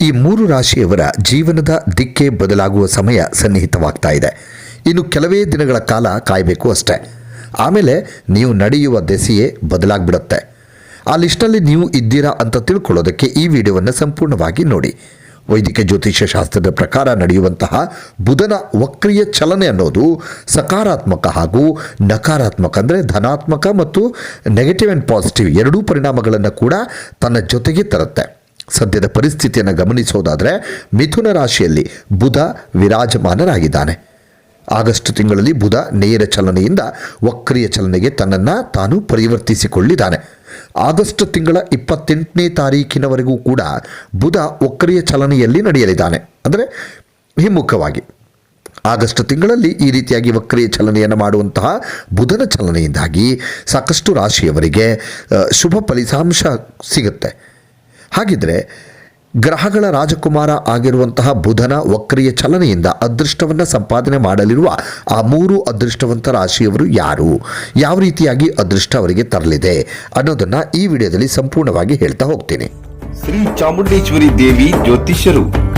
ಈ ಮೂರು ರಾಶಿಯವರ ಜೀವನದ ದಿಕ್ಕೆ ಬದಲಾಗುವ ಸಮಯ ಸನ್ನಿಹಿತವಾಗ್ತಾ ಇದೆ. ಇನ್ನು ಕೆಲವೇ ದಿನಗಳ ಕಾಲ ಕಾಯಬೇಕು ಅಷ್ಟೇ. ಆಮೇಲೆ ನೀವು ನಡೆಯುವ ದೆಸೆಯೇ ಬದಲಾಗ್ಬಿಡುತ್ತೆ. ಆ ಲಿಸ್ಟಲ್ಲಿ ನೀವು ಇದ್ದೀರಾ ಅಂತ ತಿಳ್ಕೊಳ್ಳೋದಕ್ಕೆ ಈ ವಿಡಿಯೋವನ್ನು ಸಂಪೂರ್ಣವಾಗಿ ನೋಡಿ. ವೈದಿಕ ಜ್ಯೋತಿಷ್ಯ ಶಾಸ್ತ್ರದ ಪ್ರಕಾರ ನಡೆಯುವಂತಹ ಬುಧನ ವಕ್ರಿಯ ಚಲನೆ ಅನ್ನೋದು ಸಕಾರಾತ್ಮಕ ಹಾಗೂ ನಕಾರಾತ್ಮಕ ಅಂದರೆ ಧನಾತ್ಮಕ ಮತ್ತು ನೆಗೆಟಿವ್ ಆ್ಯಂಡ್ ಪಾಸಿಟಿವ್ ಎರಡೂ ಪರಿಣಾಮಗಳನ್ನು ಕೂಡ ತನ್ನ ಜೊತೆಗೆ ತರುತ್ತೆ. ಸದ್ಯದ ಪರಿಸ್ಥಿತಿಯನ್ನು ಗಮನಿಸೋದಾದರೆ ಮಿಥುನ ರಾಶಿಯಲ್ಲಿ ಬುಧ ವಿರಾಜಮಾನರಾಗಿದ್ದಾನೆ. ಆಗಸ್ಟ್ ತಿಂಗಳಲ್ಲಿ ಬುಧ ನೇರ ಚಲನೆಯಿಂದ ವಕ್ರಿಯ ಚಲನೆಗೆ ತನ್ನನ್ನು ತಾನು ಪರಿವರ್ತಿಸಿಕೊಳ್ಳಿದ್ದಾನೆ. ಆಗಸ್ಟ್ ತಿಂಗಳ ಇಪ್ಪತ್ತೆಂಟನೇ ತಾರೀಕಿನವರೆಗೂ ಕೂಡ ಬುಧ ವಕ್ರಿಯ ಚಲನೆಯಲ್ಲಿ ನಡೆಯಲಿದ್ದಾನೆ. ಅಂದರೆ ಹಿಮ್ಮುಖವಾಗಿ. ಆಗಸ್ಟ್ ತಿಂಗಳಲ್ಲಿ ಈ ರೀತಿಯಾಗಿ ವಕ್ರಿಯ ಚಲನೆಯನ್ನು ಮಾಡುವಂತಹ ಬುಧನ ಚಲನೆಯಿಂದಾಗಿ ಸಾಕಷ್ಟು ರಾಶಿಯವರಿಗೆ ಶುಭ ಫಲಿತಾಂಶ ಸಿಗುತ್ತೆ. ಹಾಗಿದ್ರೆ ಗ್ರಹಗಳ ರಾಜಕುಮಾರ ಆಗಿರುವಂತಹ ಬುಧನ ವಕ್ರಿಯ ಚಲನೆಯಿಂದ ಅದೃಷ್ಟವನ್ನು ಸಂಪಾದನೆ ಮಾಡಲಿರುವ ಆ ಮೂರು ಅದೃಷ್ಟವಂತ ರಾಶಿಯವರು ಯಾರು? ಯಾವ ರೀತಿಯಾಗಿ ಅದೃಷ್ಟ ಅವರಿಗೆ ತರಲಿದೆ? ಅನ್ನೋದನ್ನ ಈ ವಿಡಿಯೋದಲ್ಲಿ ಸಂಪೂರ್ಣವಾಗಿ ಹೇಳ್ತಾ ಹೋಗ್ತೀನಿ. ಶ್ರೀ ಚಾಮುಂಡೇಶ್ವರಿ ದೇವಿ ಜ್ಯೋತಿಷ್ಯರು.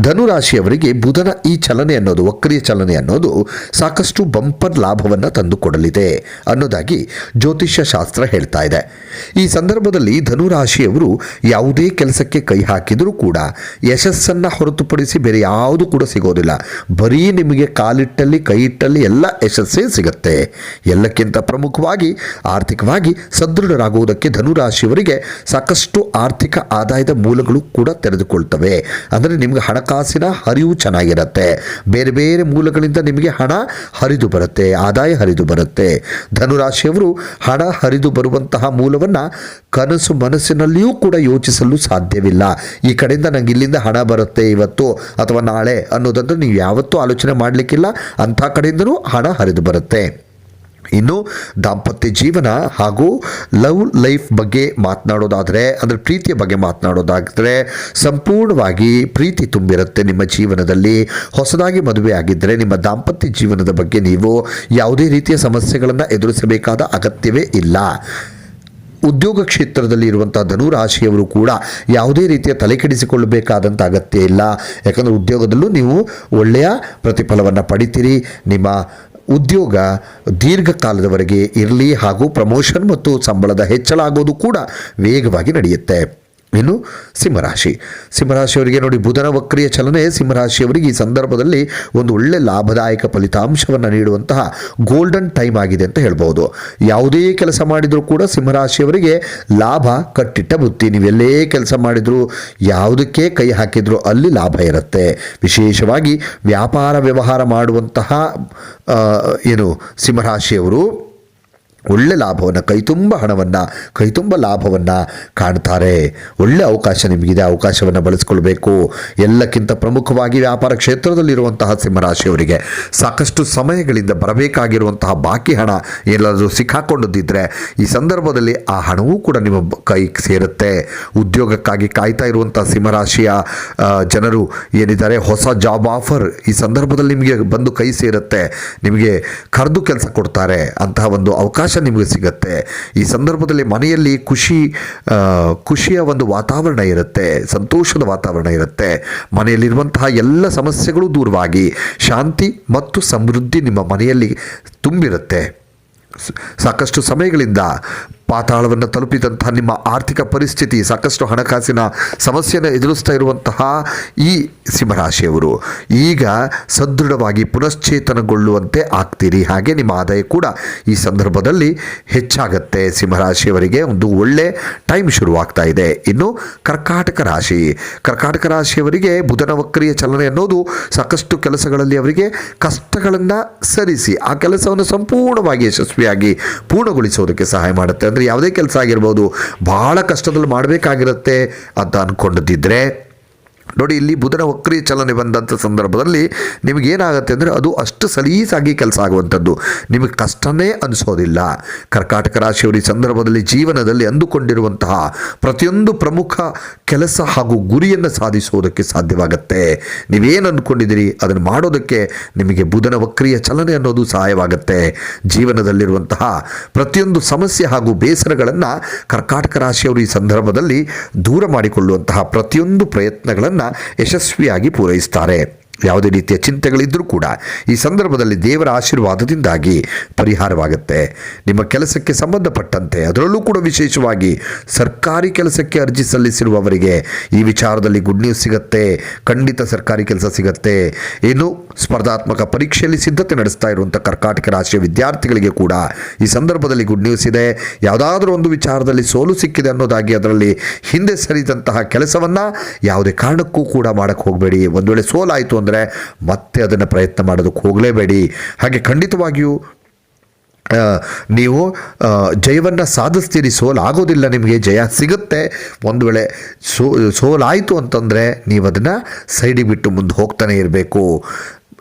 ಧನುರಾಶಿಯವರಿಗೆ ಬುಧನ ಈ ಚಲನೆ ಅನ್ನೋದು, ವಕ್ರಿಯ ಚಲನೆ ಅನ್ನೋದು ಸಾಕಷ್ಟು ಬಂಪರ್ ಲಾಭವನ್ನು ತಂದುಕೊಡಲಿದೆ ಅನ್ನೋದಾಗಿ ಜ್ಯೋತಿಷ್ಯ ಶಾಸ್ತ್ರ ಹೇಳ್ತಾ ಇದೆ. ಈ ಸಂದರ್ಭದಲ್ಲಿ ಧನುರಾಶಿಯವರು ಯಾವುದೇ ಕೆಲಸಕ್ಕೆ ಕೈ ಹಾಕಿದರೂ ಕೂಡ ಯಶಸ್ಸನ್ನು ಹೊರತುಪಡಿಸಿ ಬೇರೆ ಯಾವುದು ಕೂಡ ಸಿಗೋದಿಲ್ಲ. ಬರೀ ನಿಮಗೆ ಕಾಲಿಟ್ಟಲ್ಲಿ ಕೈ ಇಟ್ಟಲ್ಲಿ ಎಲ್ಲ ಯಶಸ್ಸೇ ಸಿಗುತ್ತೆ. ಎಲ್ಲಕ್ಕಿಂತ ಪ್ರಮುಖವಾಗಿ, ಆರ್ಥಿಕವಾಗಿ ಸದೃಢರಾಗುವುದಕ್ಕೆ ಧನುರಾಶಿಯವರಿಗೆ ಸಾಕಷ್ಟು ಆರ್ಥಿಕ ಆದಾಯದ ಮೂಲಗಳು ಕೂಡ ತೆರೆದುಕೊಳ್ತವೆ. ಅಂದರೆ ನಿಮಗೆ ಹಣಕಾಸಿನ ಹರಿವು ಚೆನ್ನಾಗಿರುತ್ತೆ. ಬೇರೆ ಬೇರೆ ಮೂಲಗಳಿಂದ ನಿಮಗೆ ಹಣ ಹರಿದು ಬರುತ್ತೆ, ಆದಾಯ ಹರಿದು ಬರುತ್ತೆ. ಧನುರಾಶಿಯವರು ಹಣ ಹರಿದು ಬರುವಂತಹ ಮೂಲವನ್ನು ಕನಸು ಮನಸ್ಸಿನಲ್ಲಿಯೂ ಕೂಡ ಯೋಚಿಸಲು ಸಾಧ್ಯವಿಲ್ಲ. ಈ ಕಡೆಯಿಂದ ನಂಗೆ ಇಲ್ಲಿಂದ ಹಣ ಬರುತ್ತೆ ಇವತ್ತು ಅಥವಾ ನಾಳೆ ಅನ್ನೋದಂದ್ರೆ ನೀವು ಯಾವತ್ತೂ ಆಲೋಚನೆ ಮಾಡಲಿಕ್ಕಿಲ್ಲ. ಅಂಥ ಕಡೆಯಿಂದಲೂ ಹಣ ಹರಿದು ಬರುತ್ತೆ. ಇನ್ನು ದಾಂಪತ್ಯ ಜೀವನ ಹಾಗೂ ಲವ್ ಲೈಫ್ ಬಗ್ಗೆ ಮಾತನಾಡೋದಾದರೆ, ಅಂದರೆ ಪ್ರೀತಿಯ ಬಗ್ಗೆ ಮಾತನಾಡೋದಾದರೆ ಸಂಪೂರ್ಣವಾಗಿ ಪ್ರೀತಿ ತುಂಬಿರುತ್ತೆ ನಿಮ್ಮ ಜೀವನದಲ್ಲಿ. ಹೊಸದಾಗಿ ಮದುವೆ ಆಗಿದ್ದರೆ ನಿಮ್ಮ ದಾಂಪತ್ಯ ಜೀವನದ ಬಗ್ಗೆ ನೀವು ಯಾವುದೇ ರೀತಿಯ ಸಮಸ್ಯೆಗಳನ್ನು ಎದುರಿಸಬೇಕಾದ ಅಗತ್ಯವೇ ಇಲ್ಲ. ಉದ್ಯೋಗ ಕ್ಷೇತ್ರದಲ್ಲಿ ಇರುವಂಥ ಧನುರಾಶಿಯವರು ಕೂಡ ಯಾವುದೇ ರೀತಿಯ ತಲೆಕೆಡಿಸಿಕೊಳ್ಳಬೇಕಾದಂಥ ಅಗತ್ಯ ಇಲ್ಲ. ಯಾಕಂದರೆ ಉದ್ಯೋಗದಲ್ಲೂ ನೀವು ಒಳ್ಳೆಯ ಪ್ರತಿಫಲವನ್ನು ಪಡಿತೀರಿ. ನಿಮ್ಮ ಉದ್ಯೋಗ ದೀರ್ಘಕಾಲದವರೆಗೆ ಇರಲಿ ಹಾಗೂ ಪ್ರಮೋಷನ್ ಮತ್ತು ಸಂಬಳದ ಹೆಚ್ಚಳ ಆಗೋದು ಕೂಡ ವೇಗವಾಗಿ ನಡೆಯುತ್ತೆ. ಇನ್ನು ಸಿಂಹರಾಶಿ. ಸಿಂಹರಾಶಿಯವರಿಗೆ ನೋಡಿ ಬುಧನ ವಕ್ರಿಯ ಚಲನೆ, ಸಿಂಹರಾಶಿಯವರಿಗೆ ಈ ಸಂದರ್ಭದಲ್ಲಿ ಒಂದು ಒಳ್ಳೆ ಲಾಭದಾಯಕ ಫಲಿತಾಂಶವನ್ನು ನೀಡುವಂತಹ ಗೋಲ್ಡನ್ ಟೈಮ್ ಆಗಿದೆ ಅಂತ ಹೇಳ್ಬೋದು. ಯಾವುದೇ ಕೆಲಸ ಮಾಡಿದರೂ ಕೂಡ ಸಿಂಹರಾಶಿಯವರಿಗೆ ಲಾಭ, ಕಟ್ಟಿಟ್ಟ ಬುತ್ತಿ ನೀವೆಲ್ಲೇ ಕೆಲಸ ಮಾಡಿದರೂ, ಯಾವುದಕ್ಕೆ ಕೈ ಹಾಕಿದರೂ ಅಲ್ಲಿ ಲಾಭ ಇರುತ್ತೆ. ವಿಶೇಷವಾಗಿ ವ್ಯಾಪಾರ ವ್ಯವಹಾರ ಮಾಡುವಂತಹ ಏನು, ಸಿಂಹರಾಶಿಯವರು ಒಳ್ಳೆ ಲಾಭವನ್ನು ಕೈತುಂಬ ಹಣವನ್ನು ಕೈತುಂಬ ಲಾಭವನ್ನು ಕಾಣ್ತಾರೆ. ಒಳ್ಳೆ ಅವಕಾಶ ನಿಮಗಿದೆ ಅವಕಾಶವನ್ನು ಬಳಸ್ಕೊಳ್ಬೇಕು. ಎಲ್ಲಕ್ಕಿಂತ ಪ್ರಮುಖವಾಗಿ ವ್ಯಾಪಾರ ಕ್ಷೇತ್ರದಲ್ಲಿರುವಂತಹ ಸಿಂಹರಾಶಿಯವರಿಗೆ ಸಾಕಷ್ಟು ಸಮಯಗಳಿಂದ ಬರಬೇಕಾಗಿರುವಂತಹ ಬಾಕಿ ಹಣ ಎಲ್ಲಾದರೂ ಸಿಕ್ಕಾಕೊಂಡಿದ್ದರೆ ಈ ಸಂದರ್ಭದಲ್ಲಿ ಆ ಹಣವೂ ಕೂಡ ನಿಮ್ಮ ಕೈ ಸೇರುತ್ತೆ. ಉದ್ಯೋಗಕ್ಕಾಗಿ ಕಾಯ್ತಾ ಇರುವಂತಹ ಸಿಂಹರಾಶಿಯ ಜನರು ಏನಿದ್ದಾರೆ, ಹೊಸ ಜಾಬ್ ಆಫರ್ ಈ ಸಂದರ್ಭದಲ್ಲಿ ನಿಮಗೆ ಬಂದು ಕೈ ಸೇರುತ್ತೆ, ನಿಮಗೆ ಕರೆದು ಕೆಲಸ ಕೊಡ್ತಾರೆ. ಅಂತಹ ಒಂದು ಅವಕಾಶ ನಿಮಗೆ ಸಿಗುತ್ತೆ. ಈ ಸಂದರ್ಭದಲ್ಲಿ ಮನೆಯಲ್ಲಿ ಖುಷಿ ಖುಷಿಯ ಒಂದು ವಾತಾವರಣ ಇರುತ್ತೆ, ಸಂತೋಷದ ವಾತಾವರಣ ಇರುತ್ತೆ. ಮನೆಯಲ್ಲಿರುವಂತಹ ಎಲ್ಲ ಸಮಸ್ಯೆಗಳು ದೂರವಾಗಿ ಶಾಂತಿ ಮತ್ತು ಸಮೃದ್ಧಿ ನಿಮ್ಮ ಮನೆಯಲ್ಲಿ ತುಂಬಿರುತ್ತೆ. ಸಾಕಷ್ಟು ಸಮಯಗಳಿಂದ ಪಾತಾಳವನ್ನು ತಲುಪಿದಂತಹ ನಿಮ್ಮ ಆರ್ಥಿಕ ಪರಿಸ್ಥಿತಿ ಸಾಕಷ್ಟು ಹಣಕಾಸಿನ ಸಮಸ್ಯೆಯನ್ನು ಎದುರಿಸ್ತಾ ಇರುವಂತಹ ಈ ಸಿಂಹರಾಶಿಯವರು. ಈಗ ಸದೃಢವಾಗಿ ಪುನಶ್ಚೇತನಗೊಳ್ಳುವಂತೆ ಆಗ್ತೀರಿ. ಹಾಗೆ ನಿಮ್ಮ ಆದಾಯ ಕೂಡ ಈ ಸಂದರ್ಭದಲ್ಲಿ ಹೆಚ್ಚಾಗತ್ತೆ. ಸಿಂಹರಾಶಿಯವರಿಗೆ ಒಂದು ಒಳ್ಳೆ ಟೈಮ್ ಶುರುವಾಗ್ತಾ ಇದೆ. ಇನ್ನು ಕರ್ಕಾಟಕ ರಾಶಿ. ಕರ್ಕಾಟಕ ರಾಶಿಯವರಿಗೆ ಬುಧನ ವಕ್ರಿಯ ಚಲನೆ ಅನ್ನೋದು ಸಾಕಷ್ಟು ಕೆಲಸಗಳಲ್ಲಿ ಅವರಿಗೆ ಕಷ್ಟಗಳನ್ನು ಸರಿಸಿ, ಆ ಕೆಲಸವನ್ನು ಸಂಪೂರ್ಣವಾಗಿ ಯಶಸ್ವಿಯಾಗಿ ಪೂರ್ಣಗೊಳಿಸೋದಕ್ಕೆ ಸಹಾಯ ಮಾಡುತ್ತೆ. ಅಂದರೆ ಯಾವುದೇ ಕೆಲಸ ಆಗಿರ್ಬೋದು ಬಹಳ ಕಷ್ಟದಲ್ಲಿ ಮಾಡಬೇಕಾಗಿರುತ್ತೆ ಅಂತ ಅಂದ್ಕೊಂಡಿದ್ದರೆ ನೋಡಿ, ಇಲ್ಲಿ ಬುಧನ ವಕ್ರಿಯ ಚಲನೆ ಬಂದಂಥ ಸಂದರ್ಭದಲ್ಲಿ ನಿಮಗೇನಾಗುತ್ತೆ ಅಂದರೆ ಅದು ಅಷ್ಟು ಸಲೀಸಾಗಿ ಕೆಲಸ ಆಗುವಂಥದ್ದು. ನಿಮಗೆ ಕಷ್ಟನೇ ಅನಿಸೋದಿಲ್ಲ. ಕರ್ಕಾಟಕ ರಾಶಿಯವರ ಈ ಸಂದರ್ಭದಲ್ಲಿ ಜೀವನದಲ್ಲಿ ಅಂದುಕೊಂಡಿರುವಂತಹ ಪ್ರತಿಯೊಂದು ಪ್ರಮುಖ ಕೆಲಸ ಹಾಗೂ ಗುರಿಯನ್ನು ಸಾಧಿಸುವುದಕ್ಕೆ ಸಾಧ್ಯವಾಗುತ್ತೆ. ನೀವೇನು ಅಂದ್ಕೊಂಡಿದ್ದೀರಿ ಅದನ್ನು ಮಾಡೋದಕ್ಕೆ ನಿಮಗೆ ಬುಧನ ವಕ್ರಿಯ ಚಲನೆ ಅನ್ನೋದು ಸಹಾಯವಾಗುತ್ತೆ. ಜೀವನದಲ್ಲಿರುವಂತಹ ಪ್ರತಿಯೊಂದು ಸಮಸ್ಯೆ ಹಾಗೂ ಬೇಸರಗಳನ್ನು ಕರ್ಕಾಟಕ ರಾಶಿಯವರು ಈ ಸಂದರ್ಭದಲ್ಲಿ ದೂರ ಮಾಡಿಕೊಳ್ಳುವಂತಹ ಪ್ರತಿಯೊಂದು ಪ್ರಯತ್ನಗಳನ್ನು ಯಶಸ್ವಿಯಾಗಿ ಪೂರೈಸ್ತಾರೆ. ಯಾವುದೇ ರೀತಿಯ ಚಿಂತೆಗಳಿದ್ದರೂ ಕೂಡ ಈ ಸಂದರ್ಭದಲ್ಲಿ ದೇವರ ಆಶೀರ್ವಾದದಿಂದಾಗಿ ಪರಿಹಾರವಾಗುತ್ತೆ. ನಿಮ್ಮ ಕೆಲಸಕ್ಕೆ ಸಂಬಂಧಪಟ್ಟಂತೆ ಅದರಲ್ಲೂ ಕೂಡ ವಿಶೇಷವಾಗಿ ಸರ್ಕಾರಿ ಕೆಲಸಕ್ಕೆ ಅರ್ಜಿ ಸಲ್ಲಿಸಿರುವವರಿಗೆ ಈ ವಿಚಾರದಲ್ಲಿ ಗುಡ್ ನ್ಯೂಸ್ ಸಿಗುತ್ತೆ, ಖಂಡಿತ ಸರ್ಕಾರಿ ಕೆಲಸ ಸಿಗುತ್ತೆ. ಇನ್ನು ಸ್ಪರ್ಧಾತ್ಮಕ ಪರೀಕ್ಷೆಯಲ್ಲಿ ಸಿದ್ಧತೆ ನಡೆಸ್ತಾ ಇರುವಂಥ ಕರ್ನಾಟಕ ರಾಷ್ಟ್ರೀಯ ವಿದ್ಯಾರ್ಥಿಗಳಿಗೆ ಕೂಡ ಈ ಸಂದರ್ಭದಲ್ಲಿ ಗುಡ್ ನ್ಯೂಸ್ ಇದೆ. ಯಾವುದಾದ್ರೂ ಒಂದು ವಿಚಾರದಲ್ಲಿ ಸೋಲು ಸಿಕ್ಕಿದೆ ಅನ್ನೋದಾಗಿ ಅದರಲ್ಲಿ ಹಿಂದೆ ಸರಿದಂತಹ ಕೆಲಸವನ್ನು ಯಾವುದೇ ಕಾರಣಕ್ಕೂ ಕೂಡ ಮಾಡೋಕ್ಕೆ ಹೋಗಬೇಡಿ. ಒಂದು ವೇಳೆ ಸೋಲಾಯಿತು ಅಂದರೆ ಮತ್ತೆ ಅದನ್ನು ಪ್ರಯತ್ನ ಮಾಡೋದಕ್ಕೆ ಹೋಗಲೇಬೇಡಿ. ಹಾಗೆ ಖಂಡಿತವಾಗಿಯೂ ನೀವು ಜಯವನ್ನು ಸಾಧಿಸ್ತೀರಿ, ಸೋಲಾಗೋದಿಲ್ಲ ನಿಮಗೆ, ಜಯ ಸಿಗುತ್ತೆ. ಒಂದು ವೇಳೆ ಸೋ, ಸೋಲಾಯಿತು ಅಂತಂದರೆ ನೀವು ಅದನ್ನು ಸೈಡಿಗೆ ಬಿಟ್ಟು ಮುಂದೆ ಹೋಗ್ತಾನೆ ಇರಬೇಕು.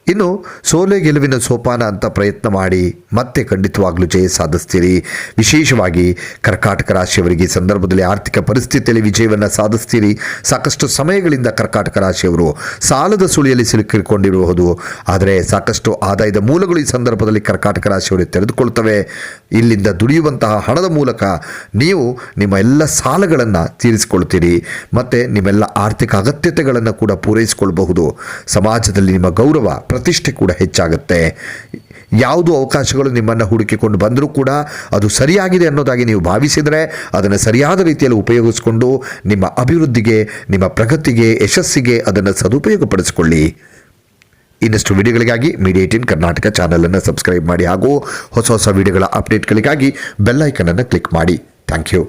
ಇನ್ನು ಸೋಲೆ ಗೆಲುವಿನ ಸೋಪಾನ ಅಂತ ಪ್ರಯತ್ನ ಮಾಡಿ ಮತ್ತೆ ಖಂಡಿತವಾಗ್ಲೂ ಜಯ ಸಾಧಿಸ್ತೀರಿ. ವಿಶೇಷವಾಗಿ ಕರ್ಕಾಟಕ ರಾಶಿಯವರಿಗೆ ಸಂದರ್ಭದಲ್ಲಿ ಆರ್ಥಿಕ ಪರಿಸ್ಥಿತಿಯಲ್ಲಿ ವಿಜಯವನ್ನು ಸಾಧಿಸ್ತೀರಿ. ಸಾಕಷ್ಟು ಸಮಯಗಳಿಂದ ಕರ್ಕಾಟಕ ರಾಶಿಯವರು ಸಾಲದ ಸುಳಿಯಲ್ಲಿ ಸಿಲುಕಿಕೊಂಡಿರಬಹುದು. ಆದರೆ ಸಾಕಷ್ಟು ಆದಾಯದ ಮೂಲಗಳು ಈ ಸಂದರ್ಭದಲ್ಲಿ ಕರ್ಕಾಟಕ ರಾಶಿಯವರು ತೆರೆದುಕೊಳ್ತವೆ. ಇಲ್ಲಿಂದ ದುಡಿಯುವಂತಹ ಹಣದ ಮೂಲಕ ನೀವು ನಿಮ್ಮ ಎಲ್ಲ ಸಾಲಗಳನ್ನು ತೀರಿಸಿಕೊಳ್ತೀರಿ. ಮತ್ತು ನಿಮ್ಮೆಲ್ಲ ಆರ್ಥಿಕ ಅಗತ್ಯತೆಗಳನ್ನು ಕೂಡ ಪೂರೈಸಿಕೊಳ್ಳಬಹುದು ಸಮಾಜದಲ್ಲಿ ನಿಮ್ಮ ಗೌರವ ಪ್ರತಿಷ್ಠೆ ಕೂಡ ಹೆಚ್ಚಾಗುತ್ತೆ. ಯಾವುದು ಅವಕಾಶಗಳು ನಿಮ್ಮನ್ನು ಹುಡುಕಿಕೊಂಡು ಬಂದರೂ ಕೂಡ ಅದು ಸರಿಯಾಗಿದೆ ಅನ್ನೋದಾಗಿ ನೀವು ಭಾವಿಸಿದರೆ ಅದನ್ನು ಸರಿಯಾದ ರೀತಿಯಲ್ಲಿ ಉಪಯೋಗಿಸಿಕೊಂಡು ನಿಮ್ಮ ಅಭಿವೃದ್ಧಿಗೆ, ನಿಮ್ಮ ಪ್ರಗತಿಗೆ, ಯಶಸ್ಸಿಗೆ ಅದನ್ನು ಸದುಪಯೋಗಪಡಿಸಿಕೊಳ್ಳಿ. ಇನ್ನಷ್ಟು ವಿಡಿಯೋಗಳಿಗಾಗಿ ಮೀಡಿಯಾ ಏಟೀನ್ ಕರ್ನಾಟಕ ಚಾನಲನ್ನು ಸಬ್ಸ್ಕ್ರೈಬ್ ಮಾಡಿ ಹಾಗೂ ಹೊಸ ಹೊಸ ವಿಡಿಯೋಗಳ ಅಪ್ಡೇಟ್ಗಳಿಗಾಗಿ ಬೆಲ್ಲೈಕನನ್ನು ಕ್ಲಿಕ್ ಮಾಡಿ. Thank you.